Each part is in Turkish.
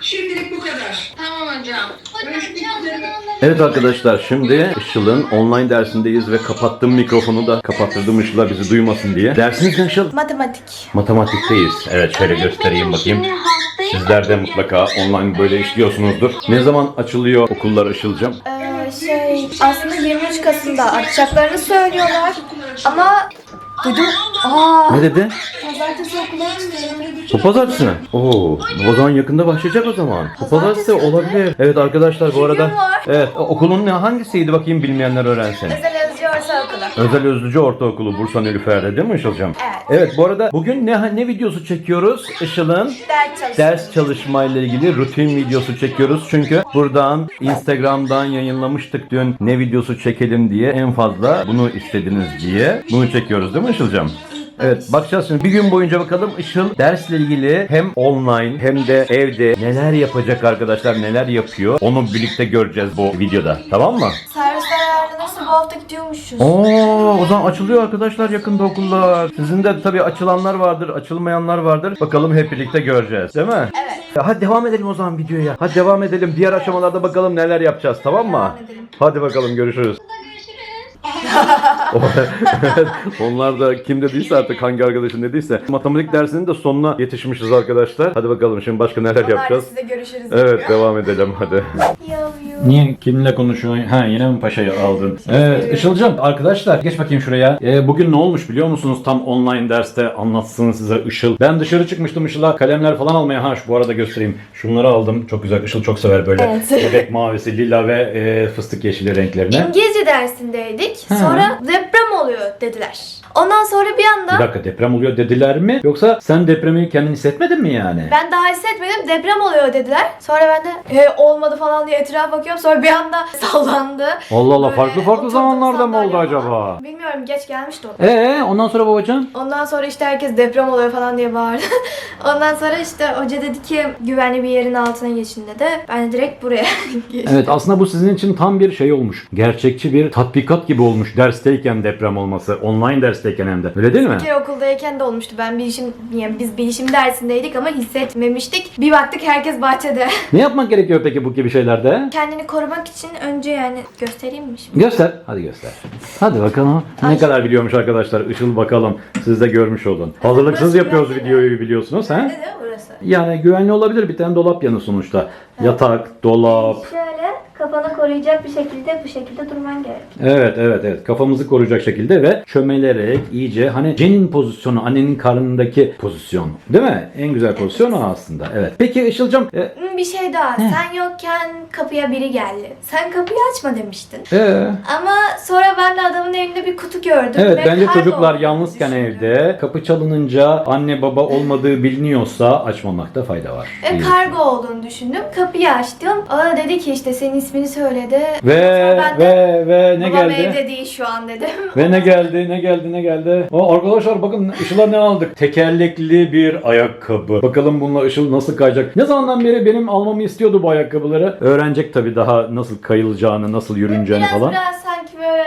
Şimdilik bu kadar. Tamam hocam. Evet arkadaşlar şimdi Işıl'ın online dersindeyiz ve kapattım mikrofonu da kapattırdım Işıl'a bizi duymasın diye. Dersiniz ne Işıl? Matematik. Matematikteyiz. Evet şöyle göstereyim bakayım. Sizler de mutlaka online böyle işliyorsunuzdur. Ne zaman açılıyor okullar Işıl'cım? Ee, şey aslında 23 Kasım'da açacaklarını söylüyorlar. Ama duydum. Aa, Ne dedi? pazartesi okula açmıyor. Bu pazartesi mi? Oo, o zaman yakında başlayacak o zaman. Bu pazartesi olabilir. Evet arkadaşlar bu arada. Evet okulun ne hangisiydi bakayım bilmeyenler öğrensin. Özel Ortaokulu. Özel Özlücü Ortaokulu Bursa Nilüfer'de değil mi Işıl'cığım? Evet. Evet bu arada bugün ne ne videosu çekiyoruz? Işıl'ın Ders çalışıyor. ders çalışma ile ilgili rutin videosu çekiyoruz. Çünkü buradan Instagram'dan yayınlamıştık dün ne videosu çekelim diye en fazla bunu istediniz diye. Bunu çekiyoruz değil mi Işıl'cığım? Evet bakacağız şimdi bir gün boyunca bakalım Işıl dersle ilgili hem online hem de evde neler yapacak arkadaşlar neler yapıyor onu birlikte göreceğiz bu videoda tamam mı? Ayarlanırsa bu hafta gidiyormuşuz. Oo, o zaman açılıyor arkadaşlar yakında okullar. Sizin de tabii açılanlar vardır, açılmayanlar vardır. Bakalım hep birlikte göreceğiz, değil mi? Evet. Ya Hadi devam edelim o zaman videoya. Hadi devam edelim. Diğer aşamalarda bakalım neler yapacağız, tamam mı? Devam edelim. Hadi bakalım görüşürüz. Onlar da kim dediyse artık hangi arkadaşın dediyse matematik dersinin de sonuna yetişmişiz arkadaşlar. Hadi bakalım şimdi başka neler Onlar yapacağız. size görüşürüz. Evet devam edelim hadi. Niye? Kiminle konuşuyorsun? Ha yine mi paşayı aldın? Evet Işıl'cığım arkadaşlar geç bakayım şuraya. Ee, bugün ne olmuş biliyor musunuz? Tam online derste anlatsın size Işıl. Ben dışarı çıkmıştım Işıl'a kalemler falan almaya. Ha şu bu arada göstereyim. Şunları aldım. Çok güzel. Işıl çok sever böyle. Evet. Bebek mavisi, lila ve e, fıstık yeşili renklerine. İngilizce dersindeydik. Sonra deprem oluyor dediler. Ondan sonra bir Bir anda dakika deprem oluyor dediler mi? Yoksa sen depremi kendin hissetmedin mi yani? ben daha hissetmedim deprem oluyor dediler. Sonra ben de "He, olmadı falan diye etrafa bakıyorum. Sonra bir anda sallandı. Allah Allah Böyle farklı farklı oturdum zamanlarda mı oldu acaba? Bilmiyorum geç gelmişti o. Ee ondan sonra babacan? Ondan sonra işte herkes deprem oluyor falan diye bağırdı. Ondan sonra işte hoca dedi ki güvenli bir yerin altına geçin dedi. Ben de direkt buraya geçtim. Evet aslında bu sizin için tam bir şey olmuş. Gerçekçi bir tatbikat gibi olmuş dersteyken deprem olması. Online dersteyken hem de. Öyle değil mi? Bir kere okuldayken de olmuştu. Ben bilişim, yani biz bilişim dersindeydik ama hissetmemiştik. Bir baktık herkes bahçede. Ne yapmak gerekiyor peki bu gibi şeylerde? Kendini korumak için önce yani göstereyim mi şimdi? Göster. Hadi göster. Hadi bakalım. Ne kadar biliyormuş arkadaşlar. Işıl bakalım. Siz de görmüş olun. Hazırlıksız Burası yapıyoruz güvenli videoyu biliyorsunuz. He? Ne de burası. Yani güvenli olabilir. Bir tane dolap yanı sonuçta. Yatak, dolap. Şöyle kafanı koruyacak bir şekilde bu şekilde durman gerek. Evet evet evet. Kafamızı koruyacak şekilde ve çömelerek iyice hani cenin pozisyonu, annenin karnındaki pozisyon. Değil mi? En güzel pozisyon o aslında. Evet. Peki Işıl'cığım. E, Hmm, Bir şey daha. Sen yokken kapıya biri geldi. Sen kapıyı açma demiştin. e, Ama sonra ben de adamın elinde bir kutu gördüm. Evet ve bence kaybolduğunu çocuklar yalnızken düşündüm. evde kapı çalınınca anne baba olmadığı biliniyorsa açmamakta fayda var. Ve İyi. kargo olduğunu düşündüm. Kapıyı açtım. O da dedi ki işte senin ismini söyledi. Ve Sonra ben de, ve ve ne Babam geldi? evde değil şu an dedim. Ve ne geldi? Ne geldi? Ne geldi? Aa, arkadaşlar bakın Işıl'a ne aldık? Tekerlekli bir ayakkabı. Bakalım bununla Işıl nasıl kayacak? Ne zamandan beri benim almamı istiyordu bu ayakkabıları. Öğrenecek tabii daha nasıl kayılacağını, nasıl yürüneceğini biraz falan. biraz böyle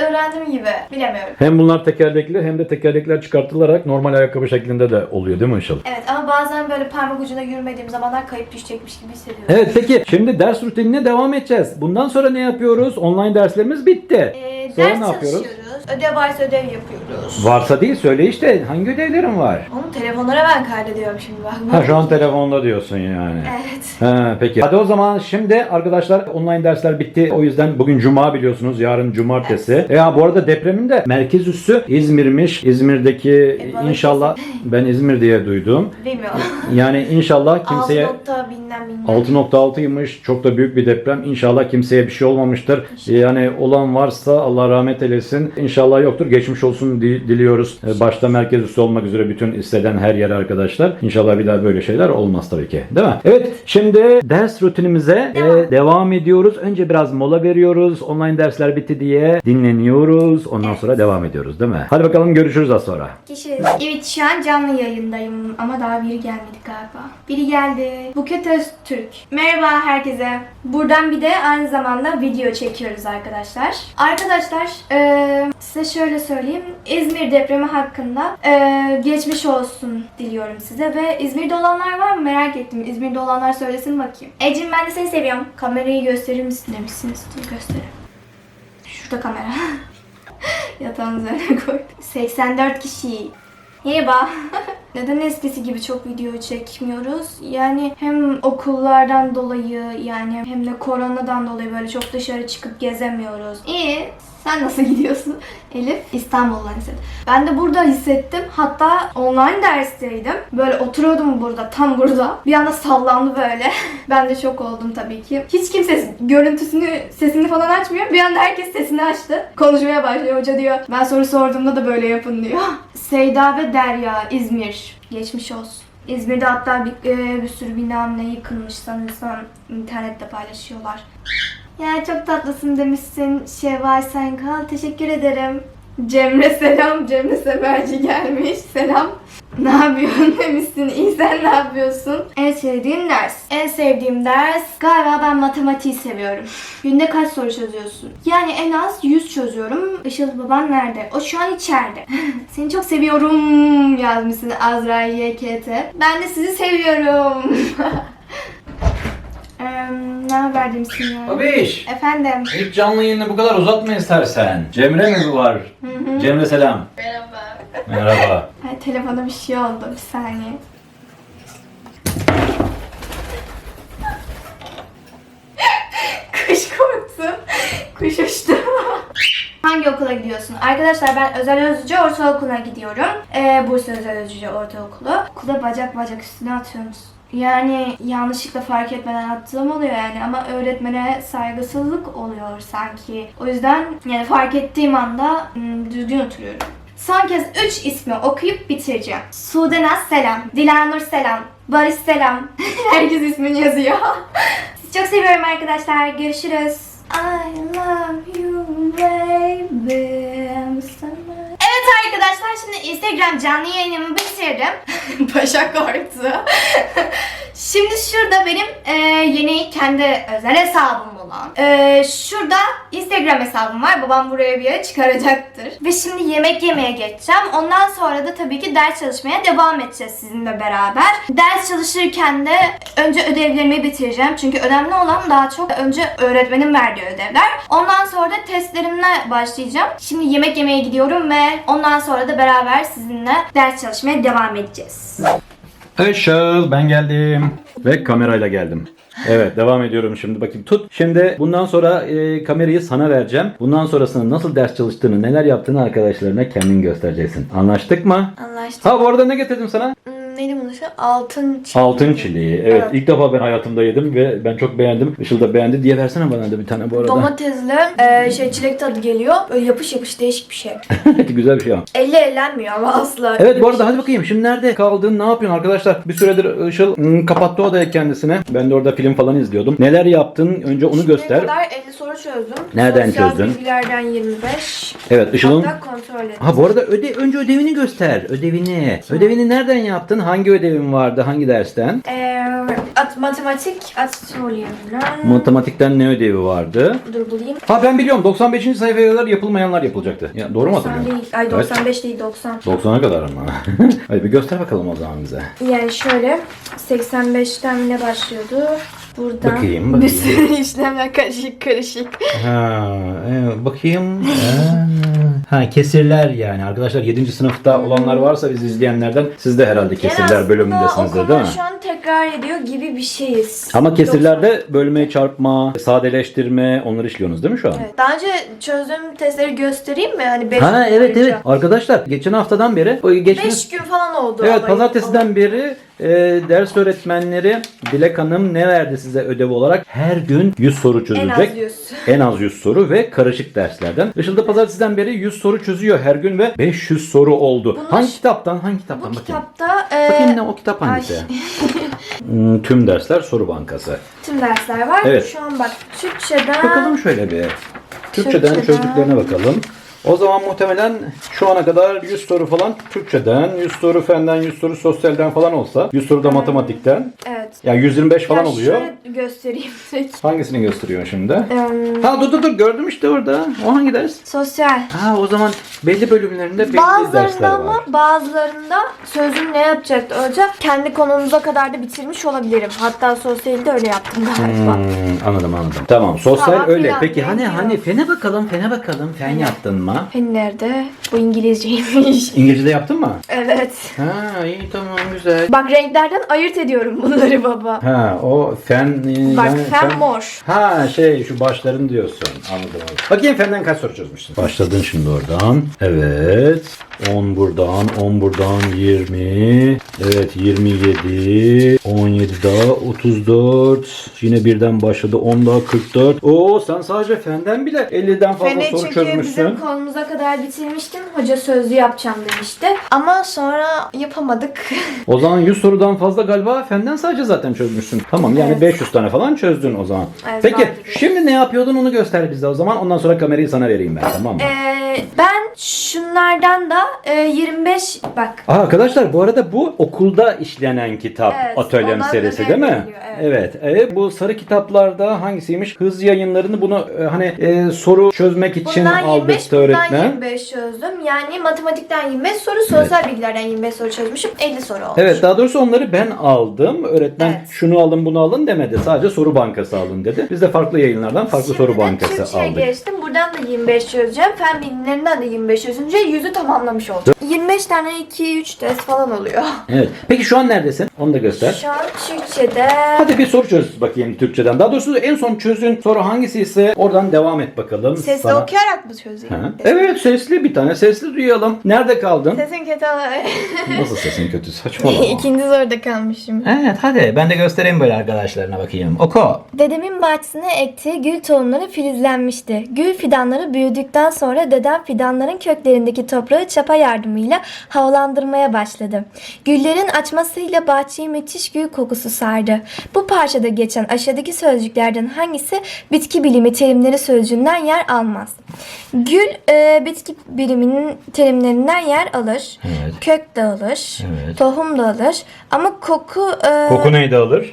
öğrendim gibi. Bilemiyorum. Hem bunlar tekerlekli hem de tekerlekler çıkartılarak normal ayakkabı şeklinde de oluyor değil mi Işıl? Evet ama bazen böyle parmak ucuna yürümediğim zamanlar kayıp düşecekmiş gibi hissediyorum. Evet peki şimdi ders rutinine devam edeceğiz. Bundan sonra ne yapıyoruz? Online derslerimiz bitti. Ee, Sonra ders ne yapıyoruz? Çalışıyoruz. Ödev varsa ödev yapıyoruz. Varsa değil söyle işte hangi ödevlerin var? Onu telefonlara ben kaydediyorum şimdi bak. Ha şu an telefonda diyorsun yani. Evet. Ha, peki. Hadi o zaman şimdi arkadaşlar online dersler bitti. O yüzden bugün cuma biliyorsunuz. Yarın cumartesi. E ya bu arada depremin de merkez üssü İzmir'miş. İzmir'deki E, bana inşallah ben İzmir diye duydum. Bilmiyorum. Yani inşallah kimseye 6 nokta bilmem bilmem. 6.6'ymış. Çok da büyük bir deprem. İnşallah kimseye bir şey olmamıştır. Yani olan varsa Allah rahmet eylesin. İnşallah yoktur. Geçmiş olsun di- diliyoruz. Ee, Başta merkez üssü olmak üzere bütün isteden her yer arkadaşlar. İnşallah bir daha böyle şeyler olmaz tabii ki. Değil mi? Evet. Şimdi ders rutinimize e, devam ediyoruz. Önce biraz mola veriyoruz. Online dersler bitti diye dinleniyoruz. Ondan sonra devam ediyoruz değil mi? Hadi bakalım görüşürüz az sonra. Kişi. Evet şu an canlı yayındayım ama daha biri gelmedi galiba. Biri geldi. Buket Öztürk. Merhaba herkese. Buradan bir de aynı zamanda video çekiyoruz arkadaşlar. Arkadaşlar eee, Size şöyle söyleyeyim. İzmir depremi hakkında eee, geçmiş olsun diliyorum size. Ve İzmir'de olanlar var mı? Merak ettim. İzmir'de olanlar söylesin bakayım. Ecim ben de seni seviyorum. Kamerayı gösterir misin demişsiniz. Dur göstereyim. Şurada kamera. Yatağın üzerine koydum. 84 kişi. Merhaba. Neden eskisi gibi çok video çekmiyoruz? Yani hem okullardan dolayı yani hem de koronadan dolayı böyle çok dışarı çıkıp gezemiyoruz. İyi. Sen nasıl gidiyorsun? Elif İstanbul'dan hissettim. Ben de burada hissettim. Hatta online dersteydim. Böyle oturuyordum burada, tam burada. Bir anda sallandı böyle. ben de şok oldum tabii ki. Hiç kimse görüntüsünü, sesini falan açmıyor. Bir anda herkes sesini açtı. Konuşmaya başlıyor. Hoca diyor. Ben soru sorduğumda da böyle yapın diyor. Seyda ve Derya, İzmir. Geçmiş olsun. İzmir'de hatta bir, e, bir sürü bina ne yıkılmış sanırsam internette paylaşıyorlar. Ya çok tatlısın demişsin Şevval Senkal. Teşekkür ederim. Cemre selam. Cemre Seferci gelmiş. Selam. Ne yapıyorsun demişsin. İyi sen ne yapıyorsun? En sevdiğin ders. En sevdiğim ders galiba ben matematiği seviyorum. Günde kaç soru çözüyorsun? Yani en az 100 çözüyorum. Işıl baban nerede? O şu an içeride. Seni çok seviyorum yazmışsın Azra YKT. Ben de sizi seviyorum. Eee, ne haber demişsin? Babiş. Efendim. İlk canlı yayını bu kadar uzatma istersen. Cemre mi bu var? Cemre selam. Merhaba. Merhaba. Ay telefona bir şey oldu. Bir saniye. Kuş korktu. Kuş uçtu. Hangi okula gidiyorsun? Arkadaşlar ben Özel Özcü Ortaokulu'na gidiyorum. Ee, Bursa Özel Özcü Ortaokulu. Okula bacak bacak üstüne atıyorsunuz. Yani yanlışlıkla fark etmeden attığım oluyor yani ama öğretmene saygısızlık oluyor sanki. O yüzden yani fark ettiğim anda hmm, düzgün oturuyorum. Son kez 3 ismi okuyup bitireceğim. Sudenaz selam. Dilanur selam. Barış selam. Herkes ismini yazıyor. Sizi çok seviyorum arkadaşlar. Görüşürüz. I love you baby. Evet arkadaşlar şimdi Instagram canlı yayınımı bitirdim. Başa korktu. Şimdi şurada benim e, yeni kendi özel hesabım olan. E, şurada Instagram hesabım var. Babam buraya bir yere çıkaracaktır. Ve şimdi yemek yemeye geçeceğim. Ondan sonra da tabii ki ders çalışmaya devam edeceğiz sizinle beraber. Ders çalışırken de önce ödevlerimi bitireceğim. Çünkü önemli olan daha çok önce öğretmenin verdiği ödevler. Ondan sonra da testlerimle başlayacağım. Şimdi yemek yemeye gidiyorum ve ondan sonra da beraber sizinle ders çalışmaya devam edeceğiz. Işıl ben geldim. Ve kamerayla geldim. Evet devam ediyorum şimdi bakayım tut. Şimdi bundan sonra e, kamerayı sana vereceğim. Bundan sonrasında nasıl ders çalıştığını neler yaptığını arkadaşlarına kendin göstereceksin. Anlaştık mı? Anlaştık. Ha bu arada ne getirdim sana? Neydi bunun ismi? Altın çiğ. Altın çileği. Evet, Evet. ilk defa ben hayatımda yedim ve ben çok beğendim. Işıl da beğendi diye versene bana da bir tane bu arada. Domatesli e, şey çilek tadı geliyor. Böyle yapış yapış değişik bir şey. Güzel bir şey ama. Elle ellenmiyor ama asla. Evet bu arada hadi bakayım şimdi nerede kaldın ne yapıyorsun arkadaşlar bir süredir Işıl hmm, kapattı odaya kendisine ben de orada film falan izliyordum neler yaptın önce onu Şimdiye göster kadar 50 soru çözdüm. Nereden Sosyal çözdün? bilgilerden 25. evet Işıl'ın Hatta kontrol ettim. Ha bu arada öde önce ödevini göster ödevini ödevini nereden yaptın hangi ödevin vardı hangi dersten Ee, at, matematik astrolojinden. matematikten ne ödevi vardı Dur bulayım. ha ben biliyorum 95. sayfaya kadar yapılmayanlar yapılacaktı ya, doğru mu 90 hatırlıyorum değil. Ay Evet. 95 değil 90. 90'a kadar ama hadi bir göster bakalım o zaman bize Yani şöyle 85'ten ne başlıyordu? Buradan Bakayım, bir bakayım. sürü işlemler karışık karışık. Ha, evet, bakayım. Ha, kesirler yani. Arkadaşlar 7. sınıfta olanlar varsa biz izleyenlerden siz de herhalde kesirler bölümündesinizdir değil mi? şu an tekrar ediyor gibi bir şeyiz. Ama kesirlerde bölme, çarpma, sadeleştirme onları işliyorsunuz değil mi şu an? Evet. Daha önce çözdüğüm testleri göstereyim mi? Hani 5 Ha evet evet. Arkadaşlar geçen haftadan beri geçmiş 5 gün falan oldu. Evet olayı- pazartesiden beri e, ders öğretmenleri Dilek Hanım ne verdi size ödev olarak? Her gün 100 soru En çözülecek. az 100. En az 100 soru ve karışık derslerden. Işıl da pazartesiden beri 100 soru çözüyor her gün ve 500 soru oldu. Bunlar- hangi kitaptan? Hangi Bu kitaptan? bakayım. kitapta e, Bakayım ne o kitap hangisi? Hmm, Tüm dersler soru bankası. tüm dersler var. Evet. Şu an bak Türkçeden Bakalım şöyle bir. Türkçeden Türkçeden. çözdüklerine bakalım. O zaman muhtemelen şu ana kadar 100 soru falan Türkçeden, 100 soru fenden, 100 soru sosyalden falan olsa, 100 soru da matematikten. Evet Ya 125 falan Ya oluyor. Şöyle göstereyim tek. Hangisini gösteriyor şimdi? Em, Ha dur dur dur gördüm işte orada. O hangi ders? sosyal. Ha o zaman belli bölümlerinde belli Bazılarında dersler ama var. bazılarında sözüm ne yapacaktı hoca? Kendi konumuza kadar da bitirmiş olabilirim. Hatta sosyalde öyle yaptım galiba. Hmm, anladım anladım. Tamam sosyal Falan öyle. filan Peki hani hani fene bakalım fene bakalım. Fen yaptın mı? Fen nerede? Bu İngilizceymiş. İngilizce'de yaptın mı? evet. Ha iyi tamam güzel. Bak renklerden ayırt ediyorum bunları baba. Ha o fen e, Bak yani fen mor. Ha şey şu başların diyorsun. Anladım anladım. Bakayım fenden kaç soru çözmüşsün? Başladın şimdi oradan. Evet. 10 buradan, 10 buradan 20. Evet 27. 17 daha 34. Yine birden başladı 10 daha 44. Oo sen sadece fenden bile 50'den fazla Feni soru çünkü çözmüşsün. bizim konumuza kadar bitirmiştim. Hoca sözlü yapacağım demişti. Ama sonra yapamadık. O zaman 100 sorudan fazla galiba fenden sadece zaten çözmüşsün. Tamam yani Evet. 500 tane falan çözdün o zaman. Evet, Peki vardı şimdi ne yapıyordun onu göster bize o zaman. Ondan sonra kamerayı sana vereyim ben tamam mı? Ee, ben şunlardan da e, 25 bak Aa, arkadaşlar bu arada bu okulda işlenen kitap Evet, atölyem serisi değil mi? veriliyor, evet. Evet. E, bu sarı kitaplarda hangisiymiş? Hız yayınlarını bunu e, hani e, soru çözmek için bundan 25 aldırttı bundan öğretmen. 25 çözdüm. Yani matematikten 25 soru, sosyal bilgilerden 25 soru çözmüşüm. 50 soru olmuş. Evet daha doğrusu onları ben aldım. Öğretmen Evet. şunu alın bunu alın demedi. Sadece soru bankası alın dedi. Biz de farklı yayınlardan farklı Şimdi soru bankası aldık. geçtim. Buradan da 25 çözeceğim. Fen bilimlerinden de 25 çözünce 100'ü tamamlamış olacağım. 25 tane 2-3 test falan oluyor. Evet. Peki şu an neredesin? Onu da göster. Şu an Türkçe'de Hadi bir soru çöz bakayım Türkçeden. Daha doğrusu en son çözdüğün soru hangisi ise oradan devam et bakalım. sesli Sana- okuyarak mı çözeyim? Ha. Evet sesli bir tane sesli duyalım. Nerede kaldın? Sesin kötü Nasıl sesin kötü saçmalama. İkinci soruda kalmışım. evet hadi ben de göstereyim böyle arkadaşlarına bakayım. Oku. Dedemin bahçesine ektiği gül tohumları filizlenmişti. Gül fidanları büyüdükten sonra dedem fidanların köklerindeki toprağı çapa yardımıyla havalandırmaya başladı. Güllerin açmasıyla bahçeyi müthiş gül kokusu sardı. Bu parçada geçen aşağıdaki sözcüklerden hangisi bitki bilimi terimleri sözcüğünden yer almaz? Gül e, bitki biliminin terimlerinden yer alır. Evet. Kök de alır. Evet. Tohum da alır. Ama koku e, Koku neydi alır?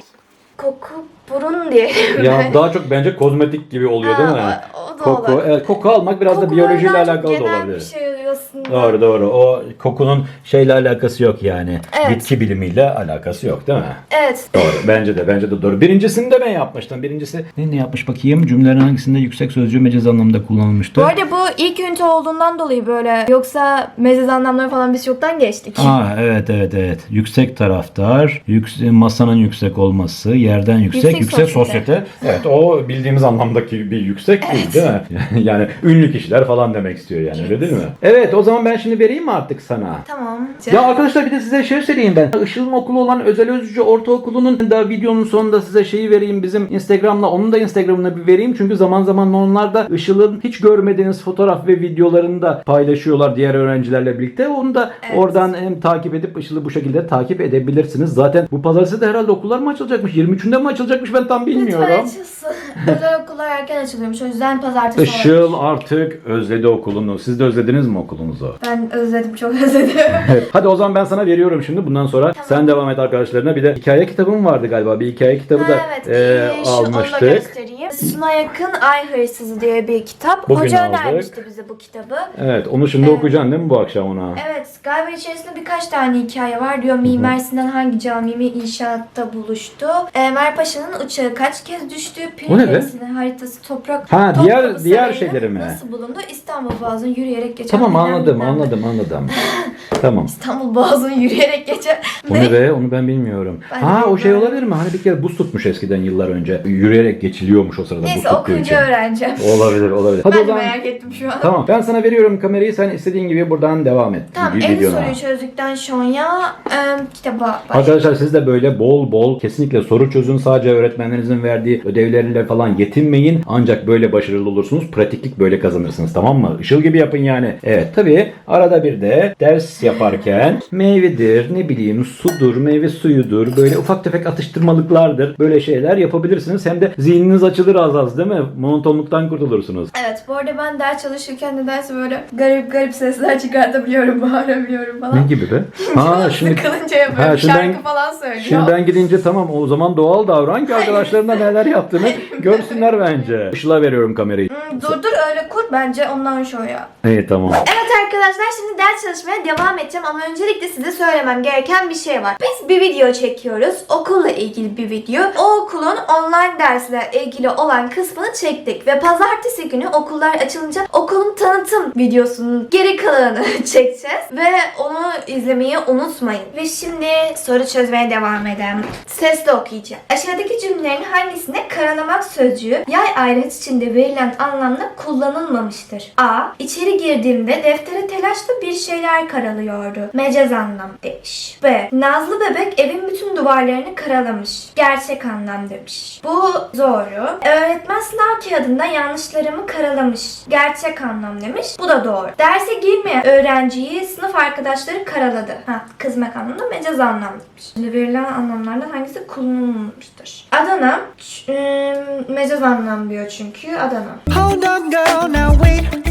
koku burun diye. Ya daha çok bence kozmetik gibi oluyor değil mi? Ha, o- o da koku, olabilir. evet, koku almak biraz da Kokulardan biyolojiyle çok alakalı da genel olabilir. bir şey oluyor aslında. Doğru doğru. O kokunun şeyle alakası yok yani. Evet. Bitki bilimiyle alakası yok değil mi? Evet. Doğru. Bence de. Bence de doğru. Birincisini de ben yapmıştım. Birincisi ne, ne yapmış bakayım? Cümlelerin hangisinde yüksek sözcüğü mecaz anlamda kullanılmıştı? Bu arada bu ilk ünite olduğundan dolayı böyle. Yoksa mezez anlamları falan biz çoktan geçtik. Aa evet evet evet. Yüksek taraftar, yüksek, masanın yüksek olması, yerden yüksek, yüksek, Yüksek sosyete. sosyete. Evet o bildiğimiz anlamdaki bir yüksek değil değil mi? yani ünlü kişiler falan demek istiyor yani öyle değil mi? Evet o zaman ben şimdi vereyim mi artık sana? Tamam. Ya arkadaşlar bir de size şey söyleyeyim ben. Işıl'ın okulu olan Özel Özcü Ortaokulu'nun da videonun sonunda size şeyi vereyim. Bizim Instagram'la onun da Instagram'ına bir vereyim. Çünkü zaman zaman onlar da Işıl'ın hiç görmediğiniz fotoğraf ve videolarını da paylaşıyorlar diğer öğrencilerle birlikte. Onu da Evet. oradan hem takip edip Işıl'ı bu şekilde takip edebilirsiniz. Zaten bu pazartesi de herhalde okullar mı açılacakmış? 23'ünde mi açılacakmış ben tam bilmiyorum. Lütfen açılsın. Özel okullar erken açılıyormuş. O yüzden pazartesi Işıl olabilir. artık özledi okulunu. Siz de özlediniz mi okulunuzu? Ben özledim. Çok özledim. Evet. Hadi o zaman ben sana veriyorum şimdi. Bundan sonra sen devam et arkadaşlarına. Bir de hikaye kitabım vardı galiba. Bir hikaye kitabı da Ha, evet. e. Şu- Onu da almıştık. göstereyim. Suna yakın Ay Hırsızı diye bir kitap. Bugün Hoca aldık. önermişti bize bu kitabı. Evet, onu şimdi Evet. okuyacaksın değil mi bu akşam ona? Evet, galiba içerisinde birkaç tane hikaye var. Diyor Mimar Sinan hangi camimi inşaatta buluştu? Enver Paşa'nın uçağı kaç kez düştü? Pirinç'in haritası toprak. Ha, Topkapı diğer- diğer şeyleri mi? Nasıl bulundu? İstanbul Boğazı'nı yürüyerek geçen. Tamam anladım, anladım, anladım. tamam. İstanbul Boğazı'nı yürüyerek geçen. O ne be? Onu ben bilmiyorum. Ben ha o şey olabilir mi? Hani bir kere buz tutmuş eskiden yıllar önce. Yürüyerek geçiliyormuş o sırada Neyse okuyunca öğreneceğim. Olabilir, olabilir. Hadi ben zaman merak ettim şu an. Tamam ben sana veriyorum kamerayı sen istediğin gibi buradan devam et. Tamam, Vi- 50 videona. soruyu çözdükten sonra e, kitaba başlayalım. Arkadaşlar siz de böyle bol bol kesinlikle soru çözün. Sadece öğretmenlerinizin verdiği ödevlerle falan yetinmeyin. Ancak böyle başarılı olursunuz. Pratiklik böyle kazanırsınız tamam mı? Işıl gibi yapın yani. Evet tabii arada bir de ders yaparken meyvedir, ne bileyim sudur, meyve suyudur, böyle ufak tefek atıştırmalıklardır. Böyle şeyler yapabilirsiniz. Hem de zihniniz açılır az az değil mi? Monotonluktan kurtulursunuz. Evet bu arada ben ders çalışırken nedense böyle garip garip sesler çıkartabiliyorum, bağırabiliyorum Ne falan. gibi be? Ha şimdi Sıkılınca yapıyorum. Ha, şimdi Şarkı ben- falan söylüyor. Şimdi ben gidince tamam o zaman doğal davran ki arkadaşlarına neler yaptığını görsünler bence. Işıla veriyorum kamerayı. Hmm, dur dur öyle kur bence ondan şoya. İyi tamam. Evet arkadaşlar şimdi ders çalışmaya devam edeceğim ama öncelikle size söylemem gereken bir şey var. Biz bir video çekiyoruz. Okulla ilgili bir video. O okulun online dersle ilgili olan kısmını çektik ve pazartesi günü okullar açılınca okulun tanıtım videosunun geri kalanını çekeceğiz ve onu izlemeyi unutmayın. Ve şimdi soru çözmeye devam edelim. Sesle okuyacağım. Aşağıdaki cümlelerin hangisinde karalamak sözcüğü yay ayrıntı içinde verilen anlamda kullanılmamıştır? A. İçeri girdiğimde deftere telaşla bir şeyler karalıyordu. Mecaz anlam demiş. B. Nazlı bebek evin bütün duvarlarını karalamış. Gerçek anlam demiş. Bu doğru. Öğretmen sınav kağıdında yanlışlarımı karalamış. Gerçek anlam demiş. Bu da doğru. Derse girmeyen öğrenciyi sınıf arkadaşları karaladı. Ha, kızmak anlamında mecaz anlam demiş. Şimdi verilen anlamlardan hangisi kullanılmamıştır? Adana ım, mecaz anlam diyor çünkü Adana. Hold on, girl, now wait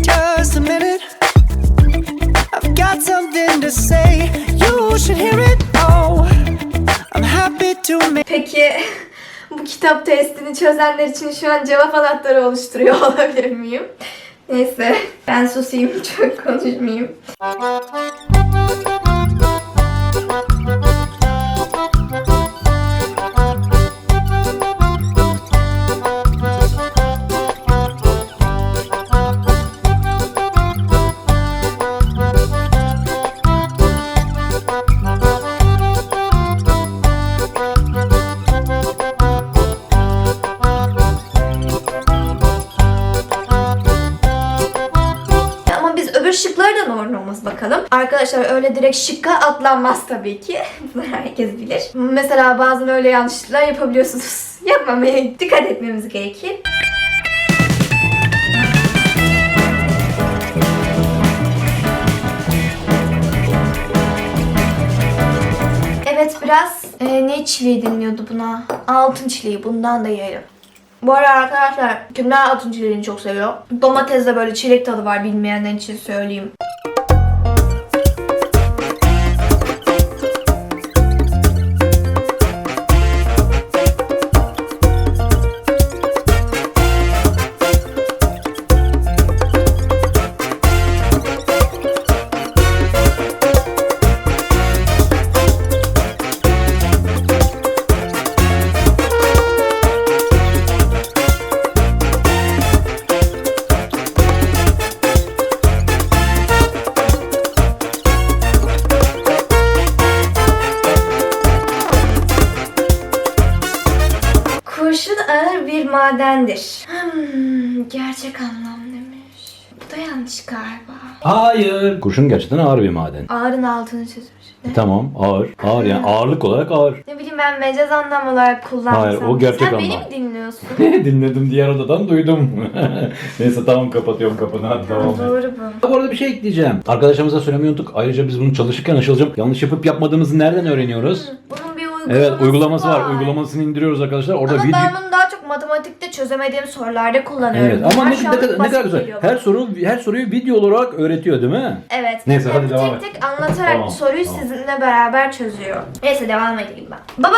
got something to say. You should hear it. Oh, I'm happy to make. Peki bu kitap testini çözenler için şu an cevap anahtarı oluşturuyor olabilir miyim? Neyse ben susayım çok konuşmayayım. Normamız bakalım. Arkadaşlar öyle direkt şıkka atlanmaz tabii ki. Bunu herkes bilir. Mesela bazen öyle yanlışlıklar yapabiliyorsunuz. Yapmamaya dikkat etmemiz gerekir. Evet biraz e, ne çileği deniliyordu buna? Altın çileği bundan da yiyelim. Bu arada arkadaşlar kimler altın çileğini çok seviyor? Domatesde böyle çilek tadı var bilmeyenler için söyleyeyim. Hayır. Kurşun gerçekten ağır bir maden. Ağırın altını çizmiş. Ne? Tamam ağır. Ağır yani ağırlık olarak ağır. Ne bileyim ben mecaz anlam olarak kullandım. Hayır, o gerçek Sen beni mi dinliyorsun? Dinledim diğer odadan duydum. Neyse tamam kapatıyorum kapını hadi et. Doğru bu. Bu arada bir şey ekleyeceğim. Arkadaşlarımıza söylemeyi unuttuk. Ayrıca biz bunu çalışırken Işıl'cım yanlış yapıp yapmadığımızı nereden öğreniyoruz? Bunun bir uygulaması Evet uygulaması var. Uygulamasını indiriyoruz arkadaşlar. Orada Ama video... ben bunu daha çok matematikte çözemediğim sorularda kullanıyorum. Evet ama ne, ne anlık kadar, ne kadar güzel. Her soru her soruyu video olarak öğretiyor değil mi? Evet. Neyse, hadi Tek devam tek et. tek anlatarak Tamam, soruyu tamam. sizinle beraber çözüyor. Neyse devam edeyim ben. Baba!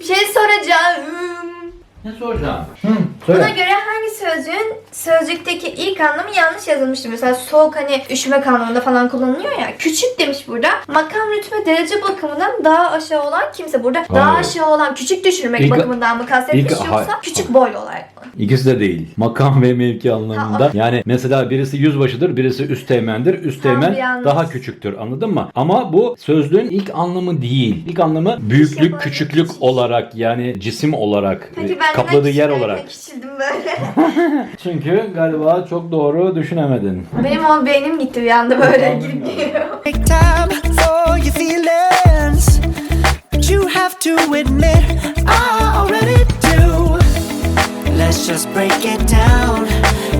Bir şey soracağım. Ne soracağım? Hı, Buna söyle. göre hangi sözcüğün sözcükteki ilk anlamı yanlış yazılmıştır? Mesela soğuk hani üşümek anlamında falan kullanılıyor ya. Küçük demiş burada. Makam rütbe derece bakımından daha aşağı olan kimse burada. Daha Hayır. aşağı olan küçük düşürmek İlk- bakımından mı kastetmiş ilk- yoksa hayır. küçük boy olarak mı? İkisi de değil. Makam ve mevki anlamında. Ha, Yani mesela birisi yüzbaşıdır, birisi üst teğmendir. Üst Tamam, anladım. daha küçüktür. Anladın mı? Ama bu sözlüğün ilk anlamı değil. İlk anlamı büyüklük, küçüklük küçük. olarak yani cisim olarak, Peki e, ben kapladığı yer olarak. küçüldüm böyle? Çünkü galiba çok doğru düşünemedin. Benim o beynim gitti bir anda böyle girip geliyor. Make time for your feelings. But you have to admit, I already do. Let's just break it down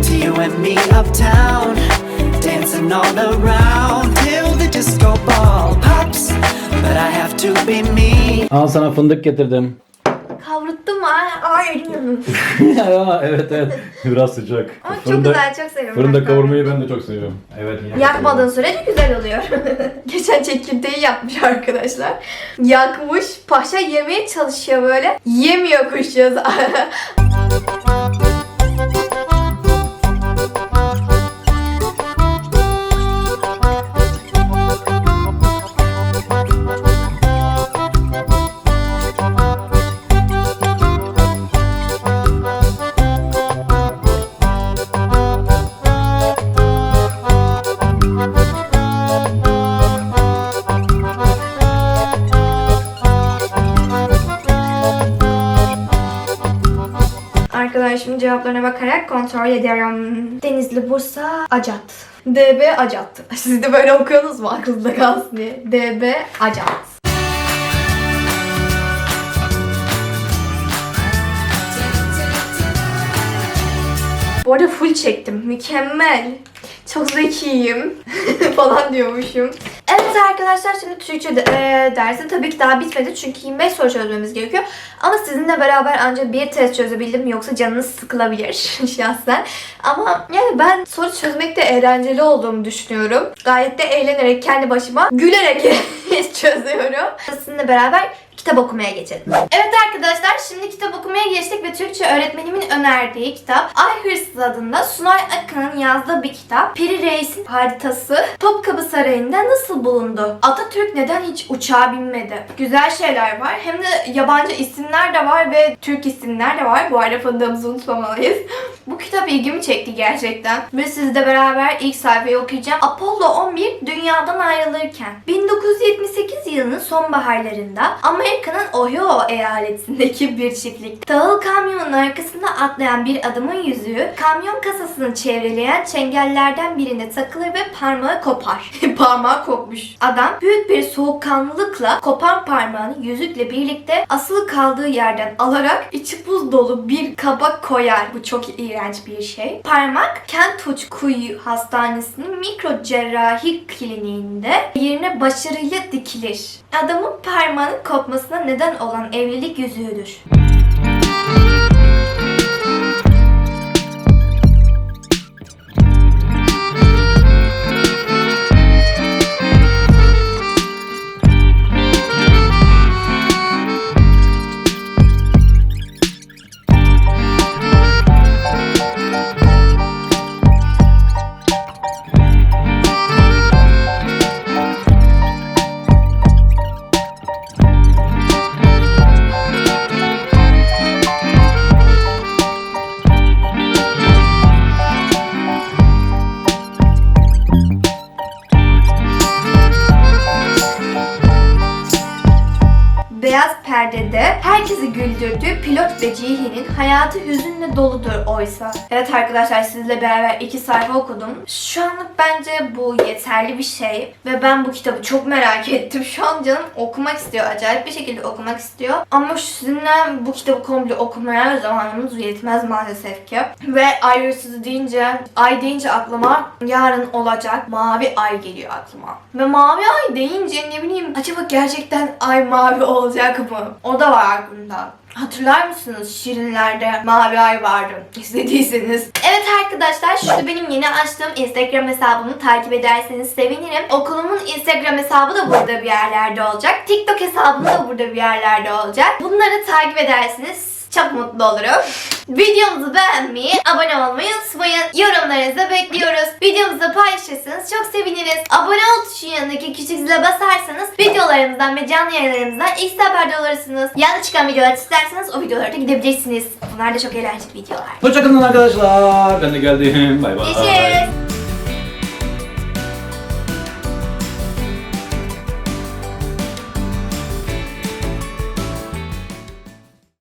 to you and me uptown. Dancing all around till disco ball pops, but I have to be me. Al sana fındık getirdim. Kavruttum mu? Ay, elim yanıyor. ya, evet evet. Biraz sıcak. Ama çok güzel, çok seviyorum. Fırında ben kavurmayı ben de çok seviyorum. Evet. Yakmadığın sürece güzel oluyor. Geçen çekirdeği yapmış arkadaşlar. Yakmış, paşa yemeye çalışıyor böyle. Yemiyor kuşcağız. Arkadaşımın cevaplarına bakarak kontrol ediyorum. Denizli Bursa Acat. DB Acat. Siz de böyle okuyorsunuz mu aklınızda kalsın diye. DB Acat. Bu arada full çektim. Mükemmel. Çok zekiyim falan diyormuşum. Evet arkadaşlar şimdi Türkçe de, e, dersi tabii ki daha bitmedi çünkü 25 soru çözmemiz gerekiyor. Ama sizinle beraber ancak bir test çözebildim yoksa canınız sıkılabilir şahsen. Ama yani ben soru çözmekte eğlenceli olduğumu düşünüyorum. Gayet de eğlenerek kendi başıma gülerek çözüyorum. Sizinle beraber kitap okumaya geçelim. Evet arkadaşlar şimdi kitap okumaya geçtik ve Türkçe öğretmenimin önerdiği kitap Ay Hırsız adında Sunay Akın'ın yazdığı bir kitap. Peri Reis'in haritası Topkapı Sarayı'nda nasıl bulundu? Atatürk neden hiç uçağa binmedi? Güzel şeyler var. Hem de yabancı isimler de var ve Türk isimler de var. Bu arada fındığımızı unutmamalıyız. Bu kitap ilgimi çekti gerçekten. Ve sizle beraber ilk sayfayı okuyacağım. Apollo 11 dünyadan ayrılırken 1978 yılının sonbaharlarında Amerika'nın Ohio eyaletindeki bir çiftlik. Tahıl kamyonun arkasında atlayan bir adamın yüzüğü kamyon kasasını çevreleyen çengellerden birine takılır ve parmağı kopar. parmağı kopmuş. Adam büyük bir soğukkanlılıkla kopan parmağını yüzükle birlikte asılı kaldığı yerden alarak içi buz dolu bir kaba koyar. Bu çok iğrenç bir şey. Parmak Kentucky Kuyu Hastanesi'nin mikro cerrahi kliniğinde yerine başarıyla dikilir. Adamın parmağının kopmasına neden olan evlilik yüzüğüdür. Herkesi güldürdüğü pilot ve Cihi'nin hayatı hüzünle doludur oysa. Evet arkadaşlar sizle beraber iki sayfa okudum. Şu anlık bence bu yeterli bir şey. Ve ben bu kitabı çok merak ettim. Şu an canım okumak istiyor. Acayip bir şekilde okumak istiyor. Ama sizinle bu kitabı komple okumaya zamanımız yetmez maalesef ki. Ve ay hırsızı deyince, ay deyince aklıma yarın olacak mavi ay geliyor aklıma. Ve mavi ay deyince ne bileyim acaba gerçekten ay mavi olacak mı? O da var aklımda. Hatırlar mısınız Şirinler'de mavi ay vardı izlediyseniz. Evet arkadaşlar şurada benim yeni açtığım Instagram hesabımı takip ederseniz sevinirim. Okulumun Instagram hesabı da burada bir yerlerde olacak. TikTok hesabım da burada bir yerlerde olacak. Bunları takip ederseniz çok mutlu olurum. Videomuzu beğenmeyi, abone olmayı unutmayın. Yorumlarınızı bekliyoruz. Videomuzu paylaşırsanız çok seviniriz. Abone ol tuşu yanındaki küçük zile basarsanız videolarımızdan ve canlı yayınlarımızdan ilk haberdar olursunuz. Yanlış çıkan videolar isterseniz o videolara da gidebilirsiniz. Bunlar da çok eğlenceli videolar. Hoşçakalın arkadaşlar. Ben de geldim. Bay bay. Görüşürüz.